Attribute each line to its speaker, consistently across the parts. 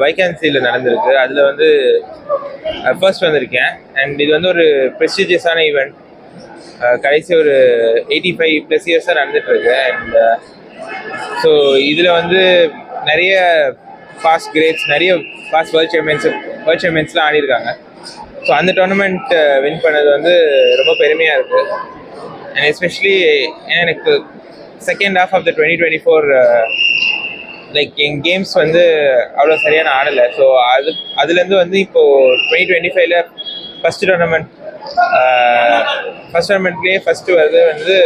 Speaker 1: வைகான்சியில் uh, நடந்திருக்கு. அதில் வந்து uh, ஃபர்ஸ்ட் வந்திருக்கேன். அண்ட் இது வந்து ஒரு ப்ரெஸ்டீஜியஸான ஈவெண்ட் uh, கடைசி ஒரு எயிட்டி ஃபைவ் ப்ளஸ் இயர்ஸாக நடந்துகிட்ருக்கு அண்ட் ஸோ இதில் வந்து நிறைய ஃபாஸ்ட் கிரேட்ஸ் நிறைய ஃபாஸ்ட் வேர்ல்ட் சாம்பியன்ஸ் வேர்ல்ட் சாம்பியன்ஸ்லாம் ஆடிருக்காங்க ஸோ அந்த டோர்னமெண்ட் வின் பண்ணது வந்து ரொம்ப பெருமையாக இருக்குது அண்ட் எஸ்பெஷலி எனக்கு second half of the twenty twenty four like N games வந்து அவ்வளோ சரியான ஆடலை. ஸோ அது அதுலேருந்து வந்து இப்போது டுவெண்ட்டி டுவெண்ட்டி ஃபைவ்ல ஃபஸ்ட் டோர்னமெண்ட் ஃபஸ்ட் டோர்னமெண்ட்லேயே ஃபஸ்ட்டு வருது வந்து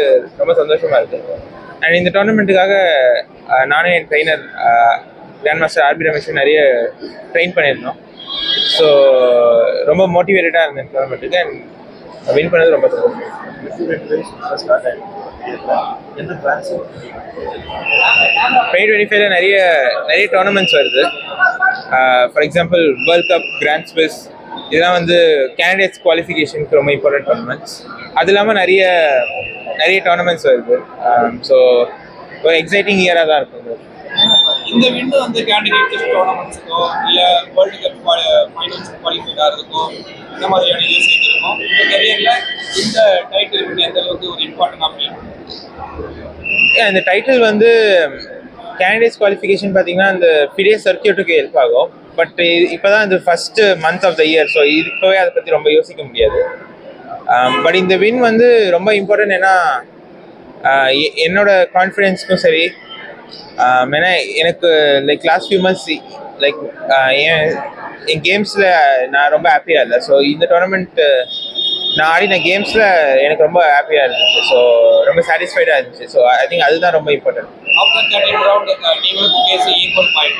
Speaker 1: ரொம்ப சந்தோஷமாக இருக்குது அண்ட் இந்த டோர்னமெண்ட்டுக்காக நானே என் trainer grand master RB Ramesh நிறைய ட்ரெயின் பண்ணியிருந்தோம். ஸோ ரொம்ப மோட்டிவேட்டடாக இருந்தேன் டோர்னமெண்ட்டுக்கு அண்ட் வின் பண்ணது ரொம்ப சந்தோஷம். டுவெண்ட்டி டுவெண்ட்டி ஃபைவ்ல நிறைய நிறைய டோர்னமெண்ட்ஸ் வருது. For example world cup grand Swiss இதெல்லாம் வந்து கேண்டிடேட்ஸ் குவாலிஃபிகேஷனுக்கு ரொம்ப இம்பார்ட்டன்ட் டோர்னமெண்ட்ஸ் அது இல்லாமல் நிறைய நிறைய டோர்னமெண்ட்ஸ் வருது. ஸோ ஒரு எக்ஸைட்டிங் இயராக தான் இருக்கும்.
Speaker 2: இந்த விண்டோ வந்து கேண்டிடேட் டோர்னமெண்ட்ஸுக்கோ இல்லை வேர்ல்டு கப் ஃபைனல்ஸ் குவாலிஃபைடாக இருக்கோ இந்த மாதிரியான யூஸ் இருக்கும் இந்த கரியரில் இந்த டைட்டில் எந்த அளவுக்கு ஒரு இம்பார்ட்டன்ட் ஃபீல்
Speaker 1: இந்த டைட்டில் வந்து கேண்டிடேட்ஸ் குவாலிஃபிகேஷன் பார்த்தீங்கன்னா அந்த ஃபிடே சர்க்கியூட்டுக்கு ஹெல்ப் ஆகும். பட் இப்போ தான் இந்த first month of the year so இப்போவே அதை பற்றி ரொம்ப யோசிக்க முடியாது. பட் இந்த வின் வந்து ரொம்ப இம்பார்ட்டன்ட் ஏன்னா எ- என்னோட கான்ஃபிடென்ஸ்க்கும் சரி ஏன்னா எனக்கு like last few months like என் என் கேம்ஸில் நான் ரொம்ப ஹாப்பியாக இல்லை. ஸோ இந்த டோர்னமெண்ட்டு நான் ஆடின கேம்ஸில் எனக்கு ரொம்ப ஹாப்பியாக இருந்துச்சு. ஸோ ரொம்ப சாட்டிஸ்ஃபைடாக இருந்துச்சு. ஸோ ஐ திங்க் அதுதான் ரொம்ப இம்பார்ட்டன்ட்
Speaker 2: ஆஃப்டர் தேர்ட்டின் ரவுண்ட் நீங்களும் ஈக்குவல் பாயிண்ட்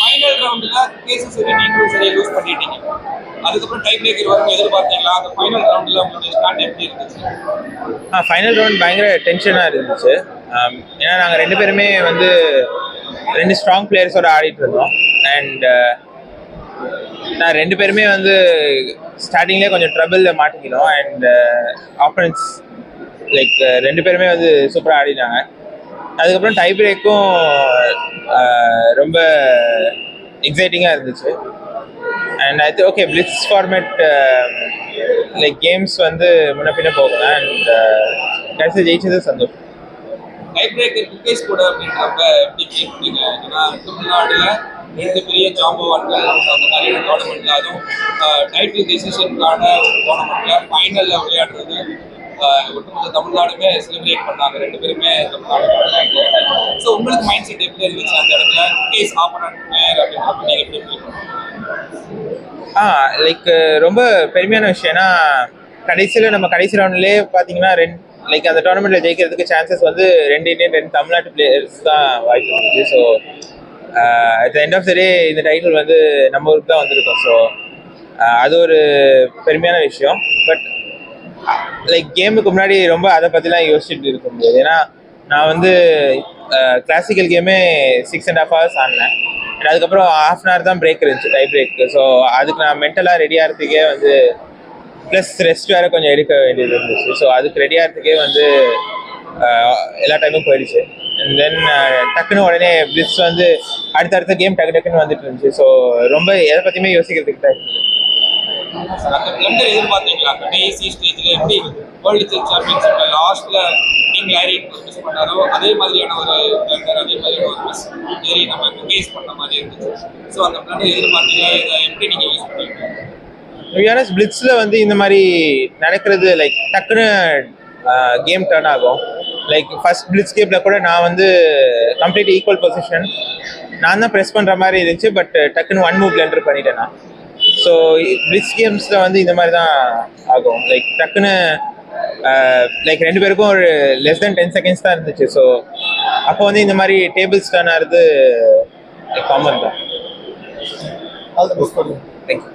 Speaker 2: ஃபைனல் ரவுண்டில் கேஸும் சரி நீங்களும் சரி லூஸ் பண்ணிட்டீங்க. அதுக்கப்புறம் டை பிரேக்கர் வரும் எதிர்பார்த்தீங்களா? அந்த ஃபைனல் ரவுண்டில் உங்களுடைய ஸ்டார்ட் எப்படி இருந்துச்சு?
Speaker 1: ஆ ஃபைனல் ரவுண்ட் பயங்கர டென்ஷனாக இருந்துச்சு. ஏன்னா நாங்கள் ரெண்டு பேருமே வந்து ரெண்டு ஸ்ட்ராங் பிளேயர்ஸோட ஆடிட்டு இருந்தோம். அண்ட் நான் ரெண்டு பேருமே வந்து ஸ்டார்டிங்லேயே கொஞ்சம் ட்ரபிளில் மாட்டிக்கணும் அண்ட் ஆப்பனன்ஸ் லைக் ரெண்டு பேருமே வந்து சூப்பராக ஆடினாங்க. அதுக்கப்புறம் டை பிரேக்கும் uh, ரொம்ப எக்ஸைட்டிங்காக இருந்துச்சு. And I okay blitz format like games வந்து முன்ன பின்ன போகலாம் அண்ட் uh, கடைசி ஜெயிச்சது சந்தோஷம்
Speaker 2: டை பிரேக்கர் குக்கேஸ் கூட அப்படின்றப்ப எப்படி ஃபீல் ஏன்னா தமிழ்நாடுல ரெண்டு பெரிய ஜாம்பவான்கள் அந்த மாதிரியான டோர்னமெண்ட்ல அதுவும் டைட்டில் டெசிஷனுக்கான ஒரு டோர்னமெண்ட்ல ஃபைனல்ல விளையாடுறது ஒட்டுமொத்த தமிழ்நாடுமே செலிப்ரேட் பண்ணாங்க. ரெண்டு பேருமே தமிழ்நாடு ஸோ உங்களுக்கு மைண்ட் செட் எப்படி இருந்துச்சு அந்த இடத்துல? கேஸ் ஆப்பரண்ட் பிளேயர் எப்படி ஃபீல்
Speaker 1: ஆ லைக் ரொம்ப பெருமையான விஷயம்னா கடைசியில் நம்ம கடைசி ரவுண்ட்லேயே பார்த்தீங்கன்னா ரெண்டு லைக் அந்த டோர்னமெண்ட்டில் ஜெயிக்கிறதுக்கு சான்சஸ் வந்து ரெண்டு இந்தியன் ரெண்டு தமிழ்நாட்டு பிளேயர்ஸ் தான் வாய்ப்பு so at end of the day இந்த டைட்டில் வந்து நம்ம ஊருக்கு தான் வந்திருக்கோம். ஸோ அது ஒரு பெருமையான விஷயம். பட் லைக் கேமுக்கு முன்னாடி ரொம்ப அதை பற்றிலாம் யோசிச்சுட்டு இருக்க முடியாது ஏன்னா நான் வந்து கிளாசிக்கல் கேமே சிக்ஸ் அண்ட் ஹாஃப் ஹவர்ஸ் ஆடினேன். அண்ட் அதுக்கப்புறம் ஹாஃப் அன் ஹவர் தான் பிரேக் இருந்துச்சு டை பிரேக் ஸோ அதுக்கு நான் மென்டலாக ரெடி ஆகிறதுக்கே வந்து ப்ளஸ் ரெஸ்ட் வேறு கொஞ்சம் எடுக்க வேண்டியது இருந்துச்சு. ஸோ அதுக்கு ரெடி ஆகிறதுக்கே வந்து எல்லா டைமும் போயிடுச்சு. தென் டக்குன்னு உடனே பிளிஸ் வந்து அடுத்தடுத்த கேம் டக்கு டக்குன்னு வந்துட்டு இருந்துச்சு. ஸோ ரொம்ப எதை பற்றியுமே யோசிக்கிறதுக்கு தான் இருக்குது
Speaker 2: அந்த பிளண்டர் எதிர்பார்த்தீங்களா? கடைசி ஸ்டேஜ்ல எப்படி வேர்ல்டு செஸ் சாம்பியன்ஷிப்ல லாஸ்ட்ல டீம் லாரி மிஸ் பண்ணாரோ அதே மாதிரியான ஒரு பிளண்டர் அதே மாதிரியான ஒரு மிஸ் சரி நம்ம கேஸ் பண்ண மாதிரி இருந்துச்சு. ஸோ அந்த பிளண்டர் எதிர்பார்த்தீங்களா? இதை எப்படி நீங்க யூஸ் பண்ணீங்க
Speaker 1: யூஆர்எஸ் பிளிட்ஸில் வந்து இந்த மாதிரி நடக்கிறது லைக் டக்குன்னு கேம் டர்ன் ஆகும். லைக் ஃபர்ஸ்ட் பிளிட்ஸ் கேமில் கூட நான் வந்து கம்ப்ளீட் ஈக்குவல் பொசிஷன் நான் தான் ப்ரெஸ் பண்ணுற மாதிரி இருந்துச்சு பட் டக்குன்னு ஒன் மூவ் பிளண்டர் பண்ணிட்டேன் நான். ஸோ பிளிட்ஸ் கேம்ஸில் வந்து இந்த மாதிரி தான் ஆகும். லைக் டக்குன்னு லைக் ரெண்டு பேருக்கும் ஒரு லெஸ் தென் டென் செகண்ட்ஸ் தான் இருந்துச்சு. ஸோ அப்போ வந்து இந்த மாதிரி டேபிள்ஸ் டர்ன் ஆகிறது காமன் தான்.
Speaker 2: Thank you